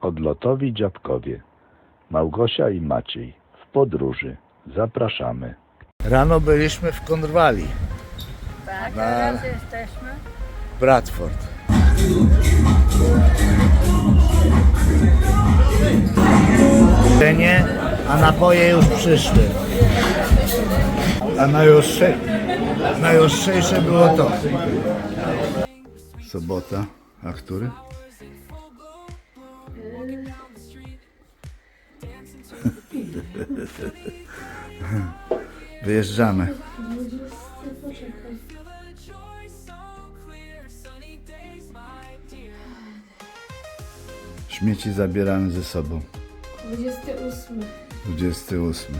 Odlotowi dziadkowie. Małgosia i Maciej w podróży. Zapraszamy. Rano byliśmy w Konrwali, Tak, Na- teraz jesteśmy. Bradford. Jedzenie, a napoje już przyszły. A najostrzej, najostrzejsze było to. Sobota, a który? Wyjeżdżamy. Śmieci zabieramy ze sobą. 28. 28.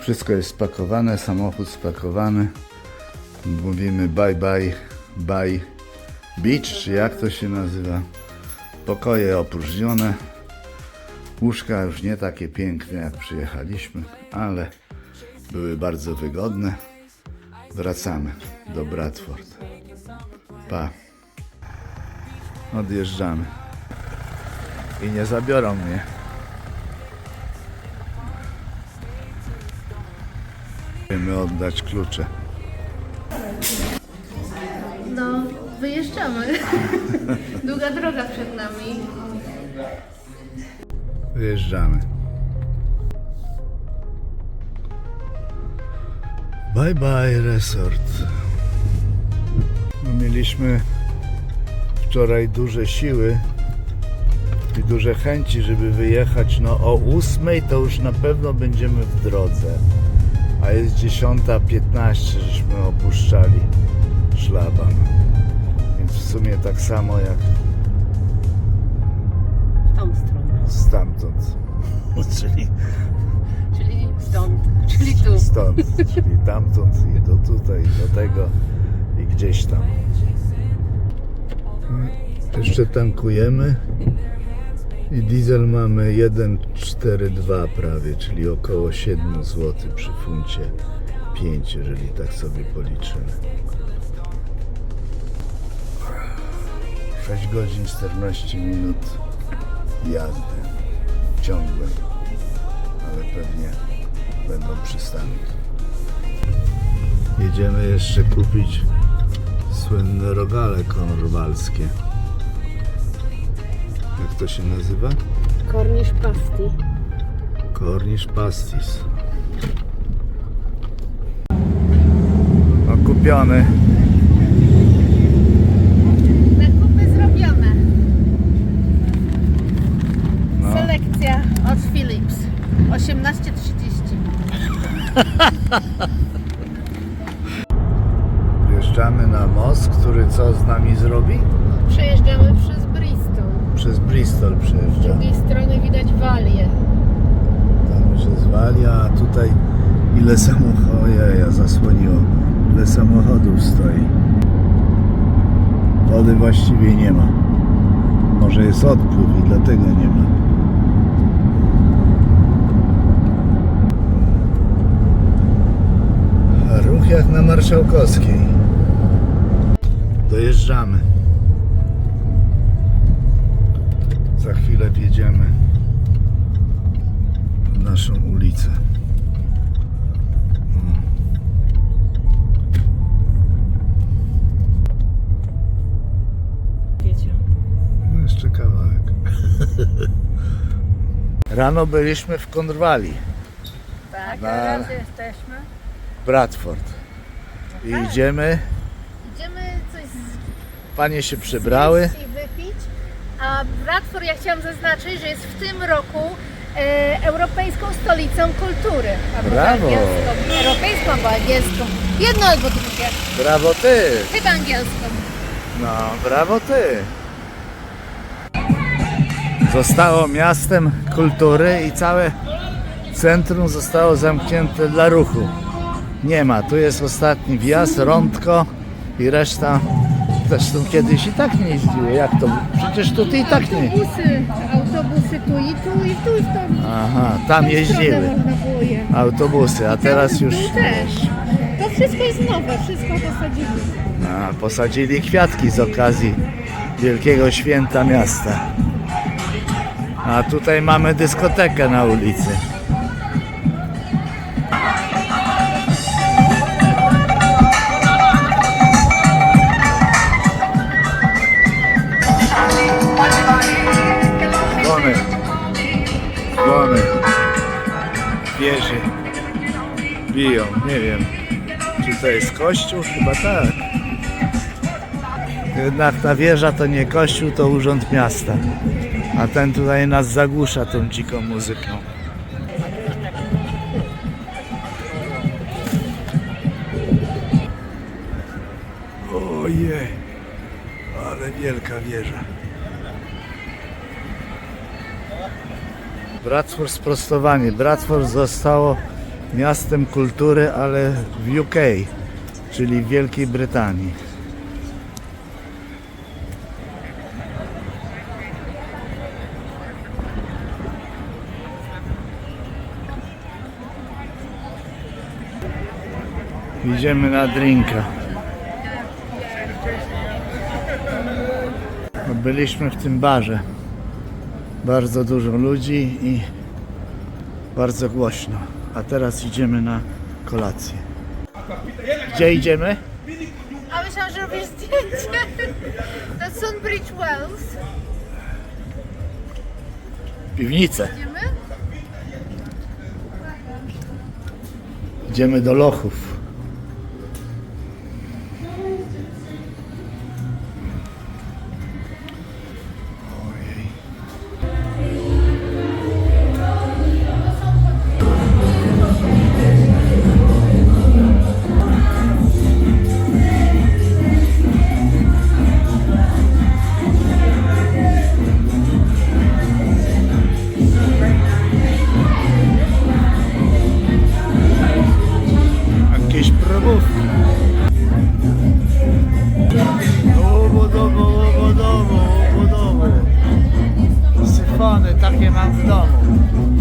Wszystko jest spakowane, samochód spakowany. Mówimy bye bye, bye beach, czy jak to się nazywa. Pokoje opróżnione. Łóżka już nie takie piękne jak przyjechaliśmy, ale były bardzo wygodne. Wracamy do Bradford. Pa. Odjeżdżamy. I nie zabiorą mnie. Chcemy oddać klucze. No, wyjeżdżamy. Długa droga przed nami. Wyjeżdżamy. Bye bye resort. No, mieliśmy wczoraj duże siły i duże chęci, żeby wyjechać. No o ósmej to już na pewno będziemy w drodze. A jest 10.15, żeśmy opuszczali szlaban. Więc w sumie tak samo jak stamtąd. Czyli Czyli stąd. Czyli tu. stąd, czyli tamtąd i do tutaj, do tego i gdzieś tam. Jeszcze tankujemy i diesel mamy 1,42 prawie, czyli około 7 zł przy funcie 5, jeżeli tak sobie policzymy. 6 godzin 14 minut jazdy ciągłej, ale pewnie będą przystanki. Jedziemy jeszcze kupić słynne rogale konrwalskie. Jak to się nazywa? Kornisz pasti. Cornish pastis. Okupiony. 18.30. Wjeżdżamy na most, który co z nami zrobi? Przejeżdżamy przez Bristol. Przez Bristol Z przejeżdżamy. drugiej strony widać Walię. Tam się zwali, a tutaj ile samochodów, ja zasłoniło, ile samochodów stoi. Wody właściwie nie ma. Może jest odpływ i dlatego nie ma. Jak na Marszałkowskiej. Dojeżdżamy. Za chwilę wjedziemy w naszą ulicę. Wiecie. No jeszcze kawałek. Rano byliśmy w Konrwali, Tak, Na- teraz jesteśmy. Bradford. I idziemy, Idziemy coś panie się przybrały. zjeść i wypić. A Bradford, ja chciałam zaznaczyć, że jest w tym roku e, Europejską Stolicą Kultury. Albo Brawo. angielską. Europejską albo angielską. Jedno albo drugie. Brawo ty! Chyba angielską. No, brawo ty! Zostało miastem kultury i całe centrum zostało zamknięte dla ruchu. Nie ma, tu jest ostatni wjazd, rądko i reszta zresztą kiedyś i tak nie jeździło. Jak to? Przecież tutaj i tak nie. Autobusy, autobusy tu i tu i tu i tam. Aha, tam jeździły Można było je. autobusy, a teraz już Tu też. To wszystko jest nowe, wszystko posadzili. a, posadzili kwiatki z okazji wielkiego święta miasta. A tutaj mamy dyskotekę na ulicy. Wieży. Biją, nie wiem. Czy to jest kościół? Chyba tak. Jednak ta wieża to nie kościół, to urząd miasta. A ten tutaj nas zagłusza tą dziką muzyką. Ojej, ale wielka wieża. Bradford sprostowanie. Bradford zostało miastem kultury, ale w UK, czyli w Wielkiej Brytanii. Idziemy na drinka. Byliśmy w tym barze. Bardzo dużo ludzi i bardzo głośno. A teraz idziemy na kolację. Gdzie idziemy? A myślałam, że robisz zdjęcie. Na Sunbridge Wells. Piwnicę. Idziemy? Idziemy do lochów. Takie mam w domu.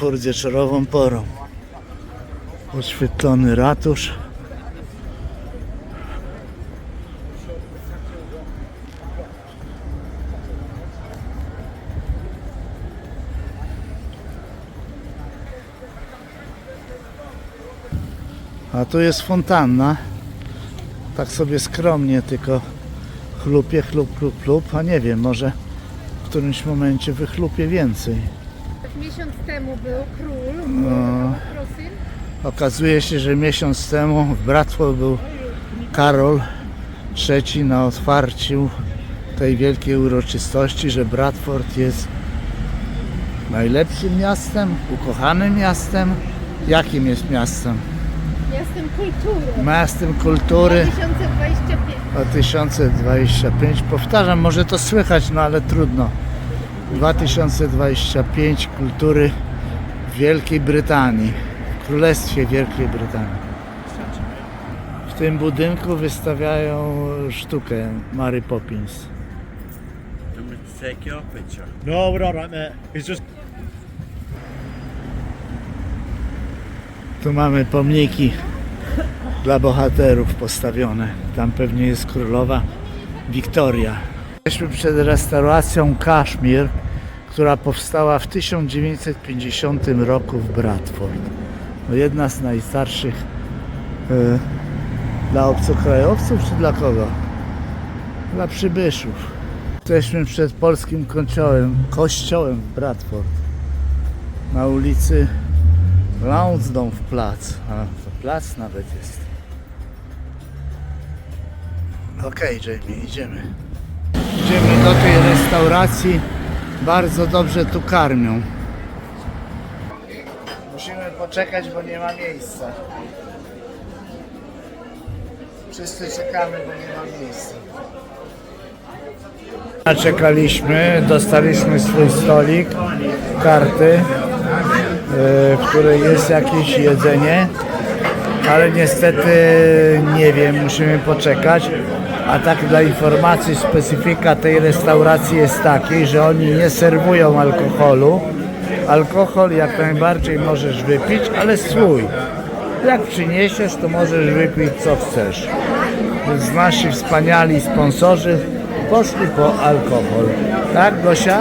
Bradford wieczorową porą. Oświetlony ratusz. A tu jest fontanna. Tak sobie skromnie tylko chlupie, chlup, chlup, chlup. A nie wiem, może w którymś momencie wychlupie więcej. Miesiąc temu był król. No. Okazuje się, że miesiąc temu w Bradford był Karol III na otwarciu tej wielkiej uroczystości, że Bradford jest najlepszym miastem, ukochanym miastem. Jakim jest miastem? Miastem kultury. Miastem kultury 2025. 2025. Powtarzam, może to słychać, no ale trudno. 2025 kultury w Wielkiej Brytanii, w Królestwie Wielkiej Brytanii. W tym budynku wystawiają sztukę Mary Poppins. Do take your picture? No, we're all right, mate. He's just Tu mamy pomniki dla bohaterów postawione. Tam pewnie jest królowa Wiktoria. Jesteśmy przed restauracją Kaszmir, która powstała w 1950 roku w Bradford. No jedna z najstarszych e, dla obcokrajowców czy dla kogo? Dla przybyszów. Jesteśmy przed polskim kościołem, kościołem w Bradford. Na ulicy Lansdowne w plac. A, to plac nawet jest. Okej, Jamie, idziemy. Restauracji. Bardzo dobrze tu karmią. Musimy poczekać, bo nie ma miejsca. Wszyscy czekamy, bo nie ma miejsca. Czekaliśmy, dostaliśmy swój stolik, karty, e, w której jest jakieś jedzenie, ale niestety nie wiem, musimy poczekać. A tak dla informacji, specyfika tej restauracji jest taki, że oni nie serwują alkoholu. Alkohol jak najbardziej możesz wypić, ale swój. Jak przyniesiesz, to możesz wypić co chcesz. Więc nasi wspaniali sponsorzy poszli po alkohol. Tak, Gosia?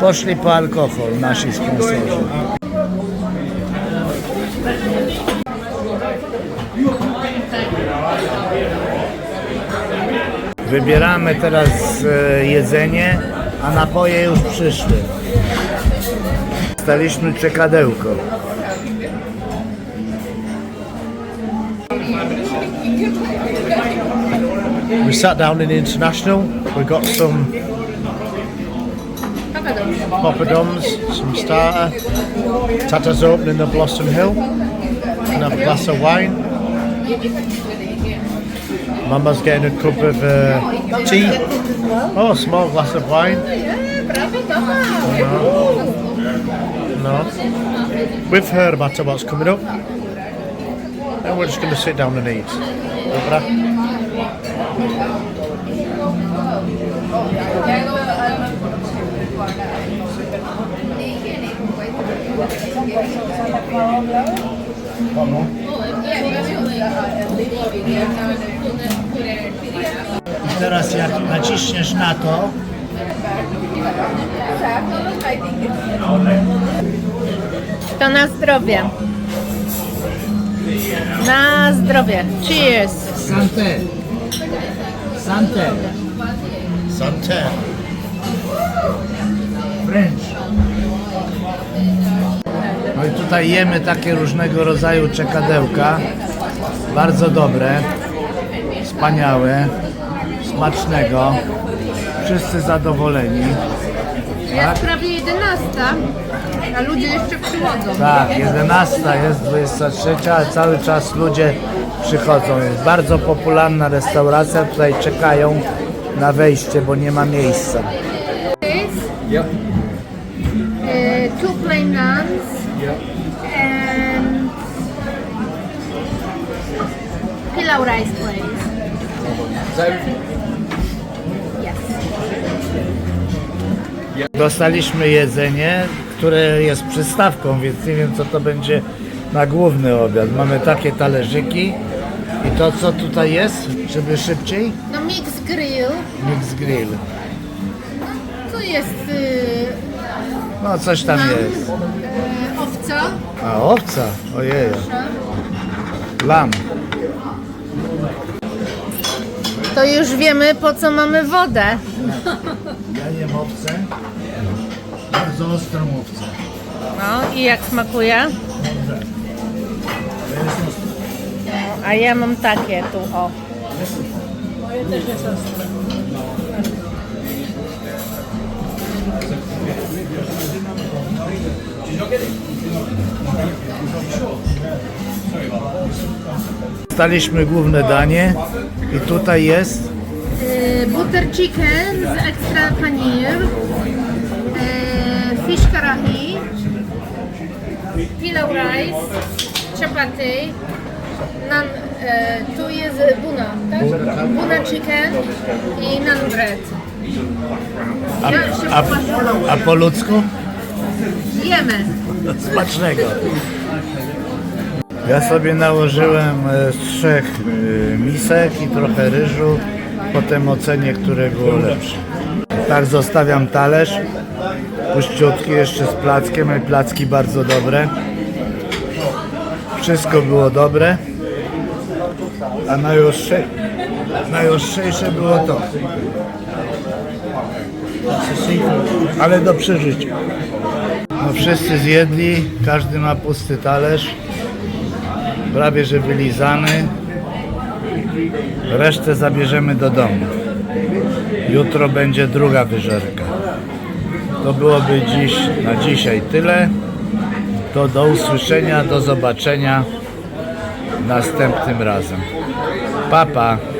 Poszli po alkohol nasi sponsorzy. Wybieramy teraz e, jedzenie, a napoje już przyszły. Staliśmy czekadełko. We sat down in international. We got some poppadoms, some starter. Tata's opening the Blossom Hill. And have a glass of wine. Mama's getting a cup of uh, tea. Oh, a small glass of wine. No. We've heard about what's coming up. And we're just going to sit down and eat. I teraz jak naciśniesz na to, To na zdrowie. Na zdrowie. Cheers. Sante. Sante. Santé. French. No i tutaj jemy takie różnego rodzaju czekadełka. Bardzo dobre. Wspaniałe. Smacznego. Wszyscy zadowoleni. Jest prawie 11, a ludzie jeszcze przychodzą. Tak, 11 jest 23, ale cały czas ludzie przychodzą. Jest bardzo popularna restauracja, tutaj czekają na wejście, bo nie ma miejsca. Yep. Uh, two plain nuns. And pilau rice, please. Yes. Dostaliśmy jedzenie, które jest przystawką, więc nie wiem co to będzie na główny obiad. Mamy takie talerzyki i to co tutaj jest, żeby szybciej? No mix grill. Mix grill. To jest y, No coś tam jest. y, owca. A owca, ojej. Lam. To już wiemy po co mamy wodę. Owcę. Bardzo ostrą. No i jak smakuje? No, a ja mam takie tu, o. Dostaliśmy główne danie i tutaj jest butter chicken z extra paneer, y, fish karahi, pilau rice, chapati, nan, y, tu jest buna, tak? Buna chicken i nan bread. a, a, a po ludzku? Jemy. Smacznego. Ja sobie nałożyłem e, z trzech e, misek i trochę ryżu. Potem ocenię, które było lepsze. Tak zostawiam talerz. Puściutki jeszcze z plackiem. i Placki bardzo dobre. Wszystko było dobre. A najostrzej, najostrzejsze było to. Ale do przeżycia. No wszyscy zjedli, każdy ma pusty talerz, prawie że wylizany. Resztę zabierzemy do domu. Jutro będzie druga wyżerka. To byłoby dziś na dzisiaj tyle. To do usłyszenia, do zobaczenia następnym razem. Papa. Pa.